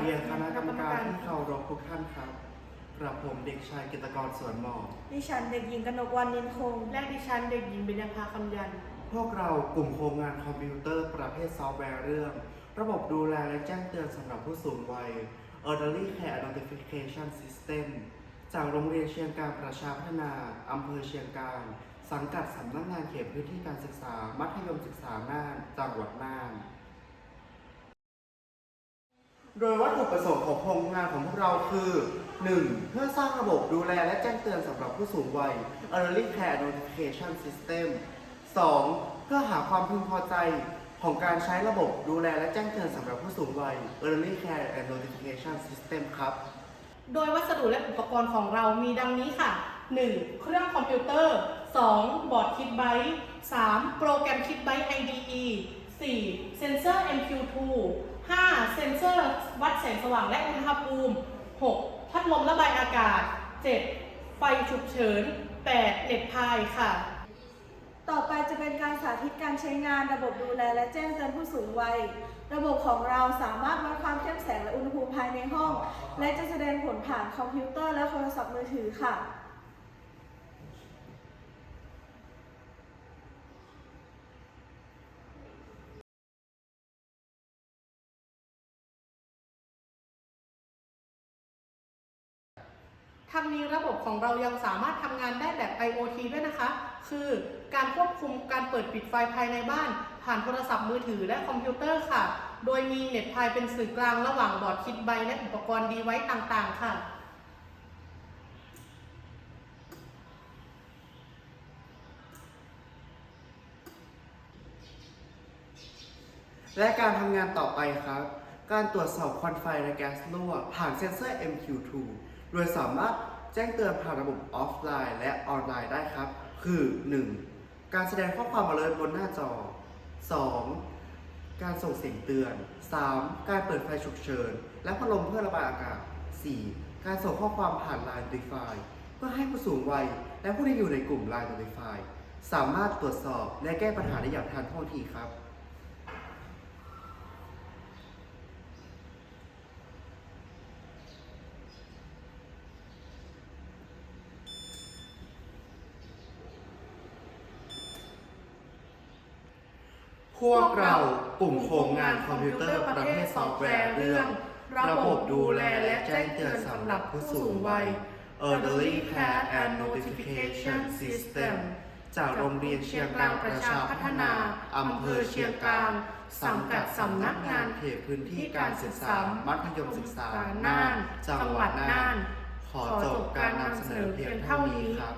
เรียนคณะกรรมการที่เคารพทุกท่านครับกระผมเด็กชายกิตกรสวนหมอกดิฉันเด็กหญิงกนกวันนินคง และดิฉันเด็กหญิงเบญญาภาคำยัน พวกเรากลุ่มโครงงานคอมพิวเตอร์ประเภทซอฟต์แวร์เรื่อง ระบบดูแลและแจ้งเตือนสำหรับผู้สูงวัย Elderly Care Notification System จากโรงเรียนเชียงการประชาพัฒนาอำเภอเชียงการ สังกัดสำนักงานเขตพื้นที่การศึกษา มัธยมศึกษาน่านจังหวัดน่าน โดยวัตถุประสงค์ของโครงงานของพวกเราคือ 1. เพื่อสร้างระบบดูแลและแจ้งเตือนสำหรับผู้สูงวัย Early Care Notification System 2. เพื่อหาความพึงพอใจของการใช้ระบบดูแลและแจ้งเตือนสำหรับผู้สูงวัย Early Care and Notification System ครับ โดยวัสดุและอุปกรณ์ของเรามีดังนี้ค่ะ 1. เครื่องคอมพิวเตอร์ 2. บอร์ดคิดไบต์ 3. โปรแกรมคิดไบต์ IDE 4. เซนเซอร์ MQ2 5. เซนเซอร์วัดแสงสว่างและอุณหภูมิ 6. พัดลมระบายอากาศ 7. ไฟฉุกเฉิน 8. เน็ตพายค่ะ ต่อไปจะเป็นการสาธิตการใช้งานระบบดูแลและแจ้งเตือนผู้สูงวัย ระบบของเราสามารถวัดความเข้มแสงและอุณหภูมิภายในห้อง และจะแสดงผลผ่านคอมพิวเตอร์และโทรศัพท์มือถือค่ะ ทั้งนี้ระบบของเรายังสามารถทำงานได้แบบ IoT ด้วยนะคะ คือการควบคุมการเปิดปิดไฟภายในบ้าน ผ่านโทรศัพท์มือถือและคอมพิวเตอร์ค่ะ โดยมีเน็ตพายเป็นสื่อกลางระหว่างบอร์ดคิดใบและอุปกรณ์ดีไว้ต่างๆ ค่ะและการทำงานต่อไปครับ การตรวจสอบควันไฟและแก๊สรั่วผ่านเซ็นเซอร์ MQ2 โดยสามารถแจ้งเตือนผ่านระบบออฟไลน์ และออนไลน์ได้ครับ คือ 1. การแสดงข้อความ alert บนหน้าจอ 2. การส่งเสียงเตือน 3. การเปิดไฟฉุกเฉิน และพัดลมเพื่อระบายอากาศ 4. การส่งข้อความผ่าน Line Notify เพื่อให้ผู้สูงวัย และผู้ที่อยู่ในกลุ่ม Line Notify สามารถตรวจสอบและแก้ปัญหาได้อย่างทันท่วงทีครับ พวกเรากลุ่มโครงงานคอมพิวเตอร์ประเภทซอฟต์แวร์เรื่อง ระบบดูแลและแจ้งเตือนสำหรับผู้สูงวัย Elderly Care and Notification System จากโรงเรียนเชียงกลางประชาพัฒนา อำเภอเชียงกลาง สังกัดสำนักงานเขตพื้นที่การศึกษา มัธยมศึกษา น่าน จังหวัดน่าน ขอจบการนำเสนอเพียงเท่านี้ครับ